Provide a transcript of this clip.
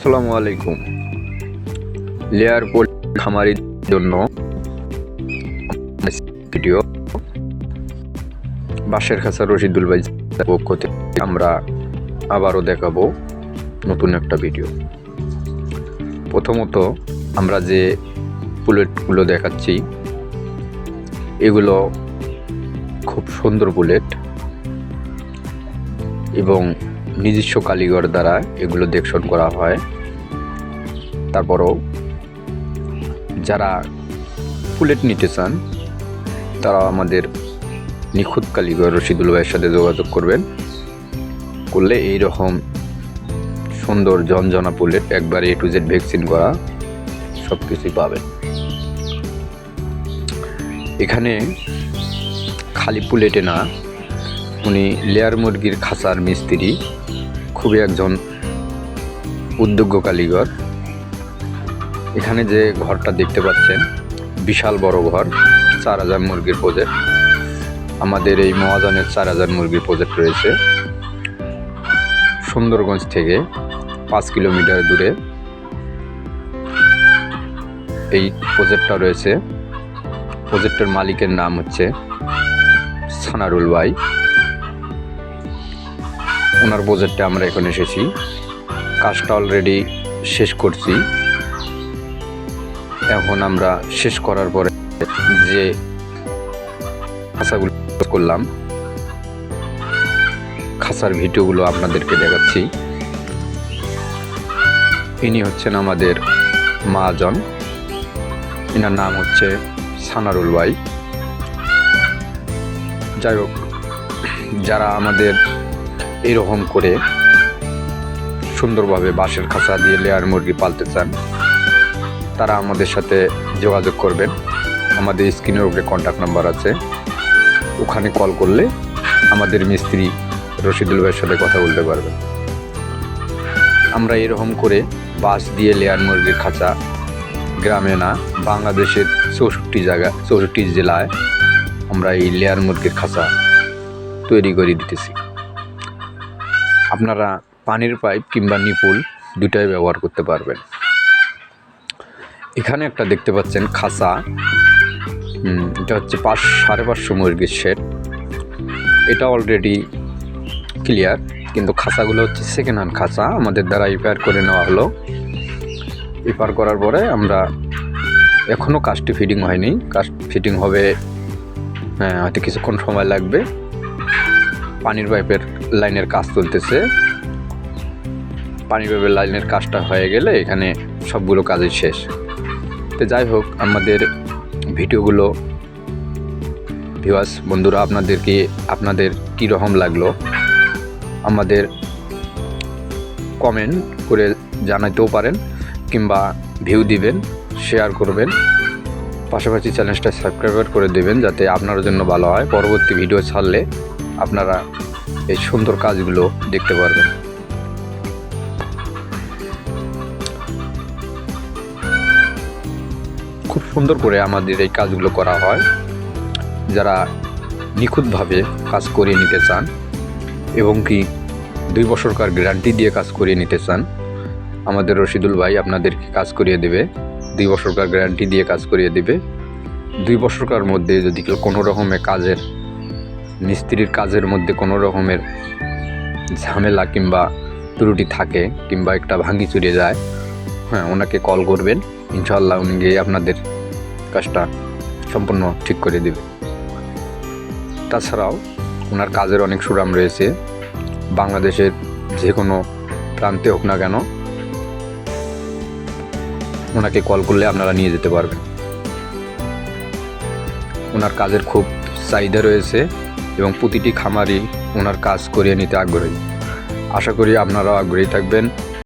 আসসালামু আলাইকুম। Layer poultry খামারির জন্য ভিডিও। বাঁশের খাঁচা রশিদুল ভাই পক্ষ থেকে আমরা আবারও দেখাবো নতুন একটা ভিডিও। প্রথমত আমরা যে বুলেটগুলো দেখাচ্ছি, এগুলো খুব সুন্দর বুলেট এবং নিজস্ব কারিগর দ্বারা এগুলো দেখশন করা হয়। তারপরও যারা বুলেট নিতে চান, তারা আমাদের নিখুঁত কারিগর রশিদুল ভাইয়ের সাথে যোগাযোগ করবেন। করলে এই রকম সুন্দর জনজনা পুলেট একবারে এ টু জেড ভ্যাকসিন করা সব কিছুই পাবেন। এখানে খালি পুলেটে না উনি লেয়ার মুরগির খাঁচার মিস্ত্রি, খুবই একজন উদ্যোগ্য কালীগর এখানে যে ঘরটা দেখতে পাচ্ছেন, বিশাল বড় ঘর, চার হাজার মুরগির প্রজেক্ট। আমাদের এই মহাজনের চার হাজার মুরগির প্রজেক্ট রয়েছে। সুন্দরগঞ্জ থেকে পাঁচ কিলোমিটার দূরে এই প্রজেক্টটা রয়েছে। প্রজেক্টের মালিকের নাম হচ্ছে সানারুল ভাই। ওনার প্রজেক্টে আমরা এখন এসেছি। কাজটা অলরেডি শেষ করছি। এখন আমরা শেষ করার পরে যে খাঁচাগুলো করলাম খাঁচার ভিডিওগুলো আপনাদেরকে দেখাচ্ছি। ইনি হচ্ছেন আমাদের মহাজন। এনার নাম হচ্ছে সানারুল ভাই। যাই হোক, যারা আমাদের এরকম করে সুন্দরভাবে বাঁশের খাঁচা দিয়ে লেয়ার মুরগি পালতে চান, তারা আমাদের সাথে যোগাযোগ করবেন। আমাদের স্ক্রিনের উপরে কন্ট্যাক্ট নাম্বার আছে। ওখানে কল করলে আমাদের মিস্ত্রি রশিদুল ভাইয়ের সাথে কথা বলতে পারবেন আমরা এরকম করে বাঁশ দিয়ে লেয়ার মুরগির খাঁচা গ্রামে না, বাংলাদেশের চৌষট্টি জায়গা, চৌষট্টি জেলায় আমরা এই লেয়ার মুরগির খাঁচা তৈরি করে দিতেছি। আপনারা পানির পাইপ কিংবা নিপুল দুটাই ব্যবহার করতে পারবেন। এখানে একটা দেখতে পাচ্ছেন হুম, এটা হচ্ছে পাঁচ সাড়ে পাঁচশো মুরগির শেড এটা অলরেডি ক্লিয়ার কিন্তু খাঁচাগুলো হচ্ছে সেকেন্ড হ্যান্ড খাঁচা আমাদের দ্বারা রিপেয়ার করে নেওয়া হলো। রিপেয়ার করার পরে আমরা এখনও কাজটি ফিটিং হয়নি। কাজ ফিটিং হবে হ্যাঁ হয়তো কিছুক্ষণ সময় লাগবে। পানির পাইপের লাইনের কাজ চলতেছে। পানির পাইপের লাইনের কাজটা হয়ে গেলে এখানে সবগুলো কাজই শেষ। তো যাই হোক, আমাদের ভিডিওগুলো ভিওয়াস বন্ধুরা আপনাদেরকে আপনাদের কী রকম লাগল? আমাদের কমেন্ট করে জানাতেও পারেন কিংবা ভিউ দিবেন শেয়ার করবেন। পাশাপাশি চ্যানেলটা সাবস্ক্রাইব করে দেবেন যাতে আপনার জন্য ভালো হয়। পরবর্তী ভিডিও ছাড়লে আপনারা এই সুন্দর কাজগুলো দেখতে পারবেন। খুব সুন্দর করে আমাদের এই কাজগুলো করা হয়। যারা নিখুঁতভাবে কাজ করিয়ে নিতে চান এবং কি দুই বছরকার গ্যারান্টি দিয়ে কাজ করিয়ে নিতে চান, আমাদের রশিদুল ভাই আপনাদেরকে কাজ করিয়ে দেবে, দুই বছরকার গ্যারান্টি দিয়ে কাজ করিয়ে দেবে। দুই বছরকার মধ্যে যদি কোনো রকমের কাজের মিস্ত্রির কাজের মধ্যে কোনো রকমের ঝামেলা কিংবা ত্রুটি থাকে কিংবা একটা ভাঙি চুরিয়ে যায় হ্যাঁ ওনাকে কল করবেন ইনশাল্লাহ উনি গিয়ে আপনাদের কাজটা সম্পূর্ণ ঠিক করে দেবে। তাছাড়াও ওনার কাজের অনেক সুরাম রয়েছে, বাংলাদেশের যে কোনো প্রান্তে হোক না কেন, ওনাকে কল করলে আপনারা নিয়ে যেতে পারবেন। ওনার কাজের খুব চাহিদা রয়েছে এবং প্রতিটি খামারই ওনার কাজ করিয়ে নিতে আগ্রহী। আশা করি আপনারাও আগ্রহী থাকবেন।